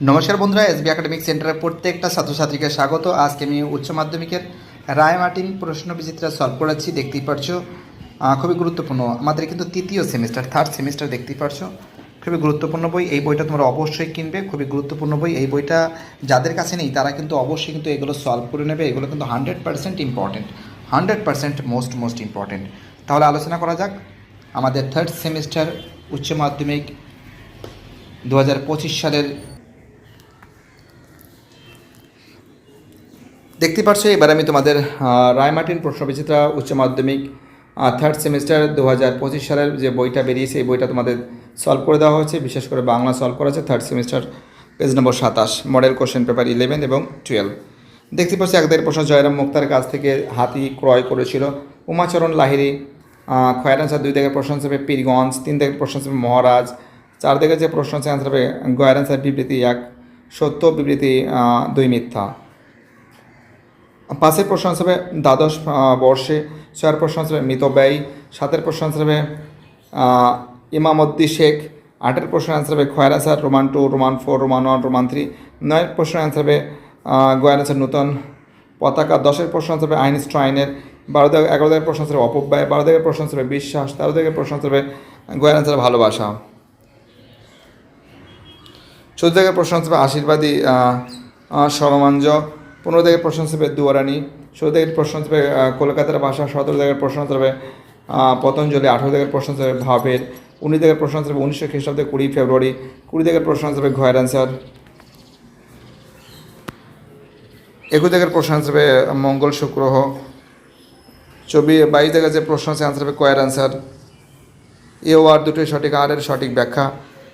নমস্কার বন্ধুরা SB academic সেন্টারের প্রত্যেকটা ছাত্রছাত্রীকে স্বাগত। আজকে আমি উচ্চ মাধ্যমিকের রায় মার্টিন প্রশ্ন বিচিত্রা সলভ করাচ্ছি দেখতেই পারছ। খুবই গুরুত্বপূর্ণ। আমাদের কিন্তু তৃতীয় সেমিস্টার থার্ড সেমিস্টার দেখতেই পারছ। খুবই গুরুত্বপূর্ণ বই। এই বইটা তোমরা অবশ্যই কিনবে। খুবই গুরুত্বপূর্ণ বই। এই বইটা যাদের কাছে নেই, তারা কিন্তু অবশ্যই কিন্তু এগুলো সলভ করে নেবে। এগুলো কিন্তু hundred percent important hundred percent most most important তাহলে আলোচনা করা যাক। আমাদের থার্ড সেমিস্টার উচ্চ মাধ্যমিক দু হাজার পঁচিশ সালের দেখতে পাচ্ছ এবার আমি তোমাদের রায়মার্টিন প্রশ্ন বিচিত্রা উচ্চ মাধ্যমিক থার্ড সেমিস্টার দু হাজার পঁচিশ সালের যে বইটা বেরিয়েছে, এই বইটা তোমাদের সলভ করে দেওয়া হয়েছে। বিশেষ করে বাংলা সলভ করা হয়েছে থার্ড সেমিস্টার পেজ নম্বর সাতাশ মডেল কোশ্চেন পেপার ইলেভেন এবং টুয়েলভ দেখতে পাচ্ছি, একদের প্রশ্ন, জয়রাম মুক্তার কাছ থেকে হাতি ক্রয় করেছিল। উমাচরণ লাহিরি খয়ার আনসার দুই দিকের প্রশ্ন হিসেবে পীরগঞ্জ, তিন দিকের প্রশ্ন হিসেবে মহারাজ, চার দিকের যে প্রশ্ন আছে আনসার হবে গয়ের আনসার বিবৃতি এক, সত্য বিবৃতি দুই মিথ্যা। পাঁচের প্রশ্ন হিসেবে দ্বাদশ বর্ষে ছয়ের প্রশ্ন হিসেবে মিতব্যয়ী সাতের প্রশ্ন আহ, ইমামদ্দি শেখ আটের প্রশ্ন আনসার হবে খয়ের answer Roman two Roman four Roman one Roman three নয়ের প্রশ্ন আনসার হবে গয়ের আনসার নূতন পতাকা দশের প্রশ্ন আনসার হবে আইনস্টাইনের বারো দিকে এগারো দিকের প্রশ্ন হিসেবে অপব্যয় বারো দিকের প্রশ্ন হিসেবে বিশ্বাস তেরো দিকের প্রশ্ন হিসেবে গয়ের আনসার ভালোবাসা চোদ্দ থেকে প্রশ্ন হিসেবে আশীর্বাদী আহ, আহ, সরমাঞ্জ পনেরো থেকে প্রশ্ন হিসেবে দুয়ারানি ষোলো থেকে প্রশ্ন হিসেবে আহ, কলকাতার ভাষা সতেরো থেকে প্রশ্ন হিসেবে আহ, পতঞ্জলি আঠেরো থেকে প্রশ্ন হিসেবে ভাবের উনিশ থেকে প্রশ্ন হিসেবে উনিশশো খ্রিস্টাব্দে কুড়ি ফেব্রুয়ারি কুড়ি থেকে প্রশ্ন হিসেবে ঘয়ের অ্যান্সার একুশ থেকে প্রশ্ন হিসেবে মঙ্গল শুক্রহ চব্বিশ বাইশ থেকে যে প্রশ্ন আছে আনসার হবে কয়ের অ্যান্সার এ ও আর দুটোই সঠিক আর এর সঠিক ব্যাখ্যা।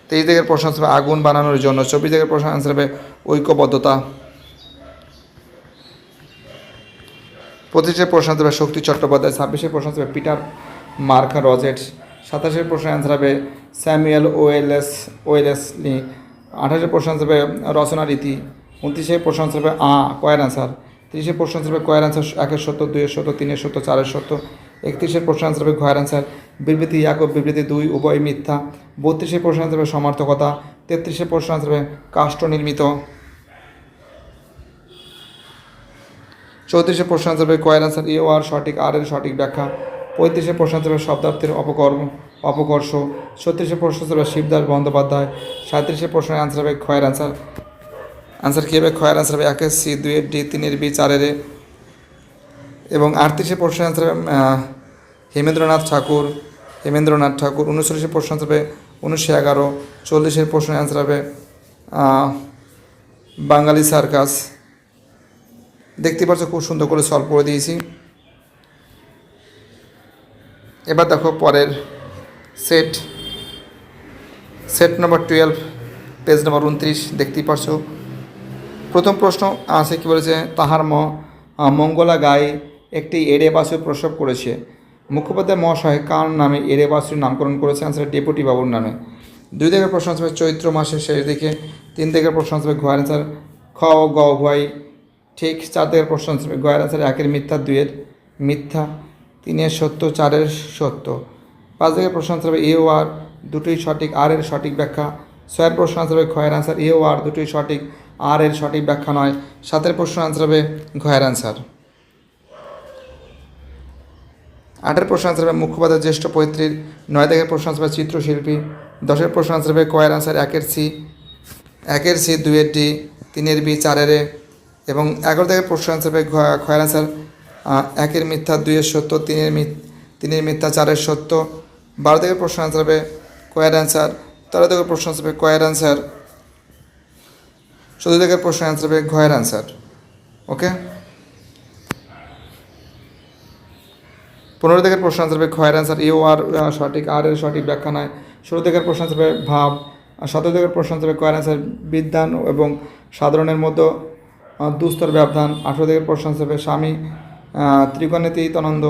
তেইশ দিকের প্রশ্ন আসবে আগুন বানানোর জন্য চব্বিশ দিকের প্রশ্ন আনসার হবে ঐক্যবদ্ধতা। পঁচিশের প্রশ্ন আসবে শক্তি চট্টোপাধ্যায়, ছাব্বিশের প্রশ্ন আসবে পিটার মার্কা রজেট, সাতাশের প্রশ্ন আনসার হবে স্যামুয়েল ওয়েলেস, ওয়েলেসলি, আঠাশের প্রশ্ন আনসার হবে রচনা রীতি, উনত্রিশের প্রশ্ন আনসার হবে আ, কয়ের আনসার তিরিশের প্রশ্ন আনসার হবে কয়ের আনসার একের সত্য, দুইয়ের সত্য, তিনের সত্য, চারের সত্য, একত্রিশের প্রশ্ন আনসার হবে ঘয়ের আনসার বিবৃতি এক ও বিবৃতি দুই, উভয় মিথ্যা, বত্রিশের প্রশ্ন আনসার হবে সমার্থকতা, তেত্রিশের প্রশ্ন আনসার হবে কাষ্ঠ নির্মিত। চৌত্রিশে প্রশ্ন আনসার হবে কয়ের আনসার এ আর সঠিক, আর এর সঠিক ব্যাখ্যা। পঁয়ত্রিশে প্রশ্ন আনসার হবে শব্দার্থের অপকর্ম, অপকর্ষ। ছত্রিশে প্রশ্ন আনসার হবে শিবদাস বন্দ্যোপাধ্যায়। সাঁত্রিশে প্রশ্নের আনসার হবে ক্ষয়ের আনসার। আনসার কী হবে? ক্ষয়ের আনসার হবে একের সি দুইয়ের ডি তিনের বি চারের এবং আটত্রিশে প্রশ্নের আনসার হবে হেমেন্দ্রনাথ ঠাকুর হেমেন্দ্রনাথ ঠাকুর। উনচল্লিশে প্রশ্ন আনসার হবে উনিশশো এগারো। চল্লিশের প্রশ্নের আনসার হবে বাঙালি সার্কাস। দেখতে পাচ্ছ খুব সুন্দর করে সলভ করে দিয়েছি। এবার দেখো পরের সেট সেট নম্বর টুয়েলভ পেজ নম্বর উনত্রিশ, দেখতেই পারছ প্রথম প্রশ্ন আছে কি বলেছে, তাহার ম মঙ্গলা গায়ে একটি এড়ে বাছুর প্রসব করেছে। মুখোপাধ্যায় মহাশয় কার নামে এড়ে বাসুর নামকরণ করেছে? আনসার ডেপুটি বাবুর নামে। দুই দিকের প্রশ্ন আসবে চৈত্র মাসের শেষ দিকে, তিন দিকের প্রশ্ন আসবে ঘয়ের আনসার খ গ উভয় ঠিক চার দিকের প্রশ্ন আসবে গয়ের আনসার একের মিথ্যা দুয়ের মিথ্যা, তিনের সত্য, চারের সত্য। পাঁচ দিকের প্রশ্ন আনসার হবে এ ও আর, দুটোই সঠিক, আর এর সঠিক ব্যাখ্যা। ছয়ের প্রশ্ন আনসার হবে ক্ষয়ের আনসার এ ও আর, দুটোই সঠিক, আর এর সঠিক ব্যাখ্যা নয়। সাতের প্রশ্ন আনসার হবে ঘয়ের আনসার আটের প্রশ্ন আনসার হবে মুখোপাধ্যায় জ্যেষ্ঠ পৈতৃক নয় দিকের প্রশ্ন আনসার হবে চিত্রশিল্পী, দশের প্রশ্ন আনসার হবে কয়ের আনসার একের সি একের সি, দুইয়ের ডি, তিনের বি, চারের এ। এবং এগারো থেকে প্রশ্ন আনসার খয়ের আনসার একের মিথ্যা দুইয়ের সত্য তিনের তিনের মিথ্যা চারের সত্য। বারো থেকে প্রশ্ন আনসার হবে কয়ের আনসার তেরো থেকে প্রশ্ন আনসার হবে কয়ের আনসার চোদ্দ থেকে প্রশ্ন আনসার হবে ঘয়ের আনসার ওকে পনেরো থেকে প্রশ্ন আনসার হবে ক্ষয়ের আনসার ইউ আর সঠিক আর এর সঠিক ব্যাখ্যা নয় ষোলো থেকে প্রশ্ন আনসার হবে ভাব সতেরো থেকে প্রশ্ন আনসার হবে কয়ের আনসার বিদ্যান এবং সাধারণের আহ, দুস্তর ব্যবধান আঠেরো থেকে প্রশ্ন হবে স্বামী ত্রিকোণেতি তনন্দ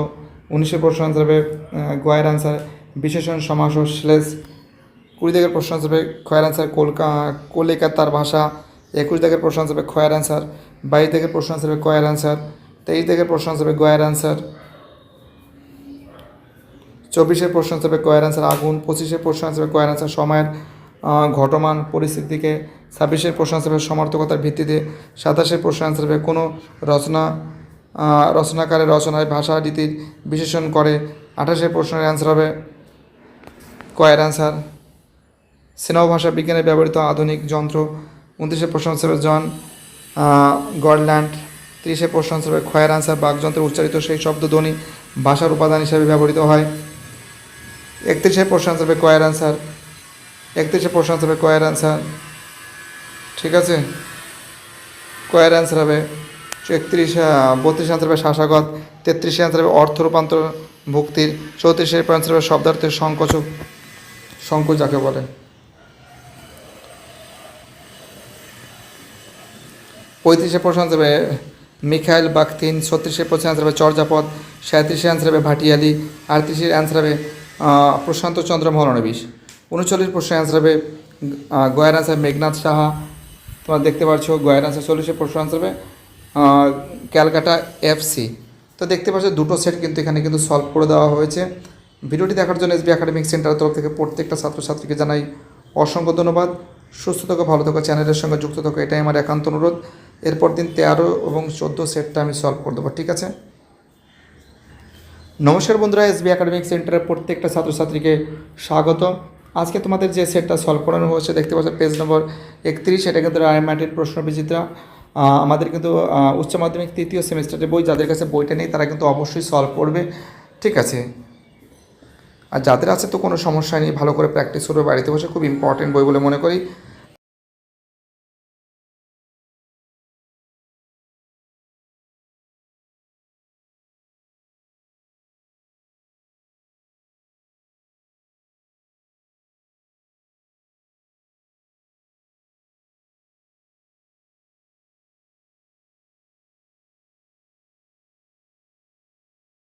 উনিশে প্রশ্ন হবে আহ, আনসার বিশেষণ সমাস ও শ্লেষ কুড়ি থেকে প্রশ্ন হবে ক্ষয়ের আনসার কলকা কলিকাতার ভাষা একুশ থেকে প্রশ্ন হবে ক্ষয়ের আনসার বাইশ থেকে প্রশ্ন হবে কয়ের আনসার তেইশ থেকে প্রশ্ন হবে গয়ের আনসার চব্বিশের প্রশ্ন হিসেবে কয়ের আনসার আগুন পঁচিশের প্রশ্ন হিসেবে কয়ের আনসার সময়ের ঘটমান পরিস্থিতিকে ছাব্বিশের প্রশ্ন আনসার সমার্থকতার ভিত্তিতে সাতাশের প্রশ্ন আনসার কোনো রচনা রচনাকারের রচনায় ভাষা রীতির বিশেষণ করে আঠাশের প্রশ্নের অ্যান্সার হবে কয়ের অ্যান্সার স্নেহ ভাষা বিজ্ঞানে ব্যবহৃত আধুনিক যন্ত্র উনত্রিশে প্রশ্ন হবে জন গডল্যান্ড তিরিশে প্রশ্ন হবে ক্ষয়ের আনসার বাকযন্ত্রে উচ্চারিত সেই শব্দ ধ্বনি ভাষার উপাদান হিসাবে ব্যবহৃত হয়। একত্রিশে প্রশ্ন হবে কয়ের আনসার একত্রিশে প্রশ্ন হবে কয়ের আনসার ঠিক আছে? কয়ের অ্যান্সার হবে একত্রিশ বত্রিশ অ্যান্সার হবে শাসাগত তেত্রিশে অ্যান্সার হবে অর্থ রূপান্তর ভুক্তির, চৌত্রিশে অ্যান্সার হবে শব্দার্থের সংকোচক, সংকোচ যাকে বলে। পঁয়ত্রিশে প্রশ্ন আনসার হবে মিখাইল বাকতিন ছত্রিশে প্রশ্ন আনসার হবে চর্যাপদ, সাঁত্রিশে অ্যান্সার হবে ভাটিয়ালি আটত্রিশের অ্যান্সার হবে প্রশান্ত চন্দ্র মহলানবিশ উনচল্লিশ প্রশ্নের অ্যান্সার হবে গয়ের অ্যান্সার মেঘনাথ সাহা তোমরা দেখতে পাচ্ছ গয়ের অ্যান্সার চল্লিশে প্রশ্ন আনসার হবে। ক্যালকাটা এফসি তো দেখতে পাচ্ছ দুটো সেট কিন্তু এখানে কিন্তু সলভ করে দেওয়া হয়েছে। ভিডিওটি দেখার জন্য এসবি একাডেমিক সেন্টারের তরফ থেকে প্রত্যেকটা ছাত্রছাত্রীকে জানাই অসংখ্য ধন্যবাদ। সুস্থ থাকো, ভালো থাকো, চ্যানেলের সঙ্গে যুক্ত থাকো, এটাই আমার একান্ত অনুরোধ। এরপর দিন তেরো এবং চোদ্দ সেটটা আমি সলভ করে দেবো, ঠিক আছে? নমস্কার বন্ধুরা এসবি একাডেমিক সেন্টারের প্রত্যেকটা ছাত্রছাত্রীকে স্বাগত। আজকে তোমাদের যে সেটটা সলভ করানো হয়েছে, দেখতে পাচ্ছ পেজ নম্বর একত্রিশ, এটা কিন্তু রায়মাটির প্রশ্ন বিচিত্রা। আমাদের কিন্তু উচ্চ মাধ্যমিক তৃতীয় সেমিস্টারের বই, যাদের কাছে বইটা নেই, তারা কিন্তু অবশ্যই সলভ করবে। ঠিক আছে? আর যাদের আছে তো কোনো সমস্যা নেই, ভালো করে প্র্যাকটিস করবে, বাড়িতে বসে খুব ইম্পর্টেন্ট বই বলে মনে করি।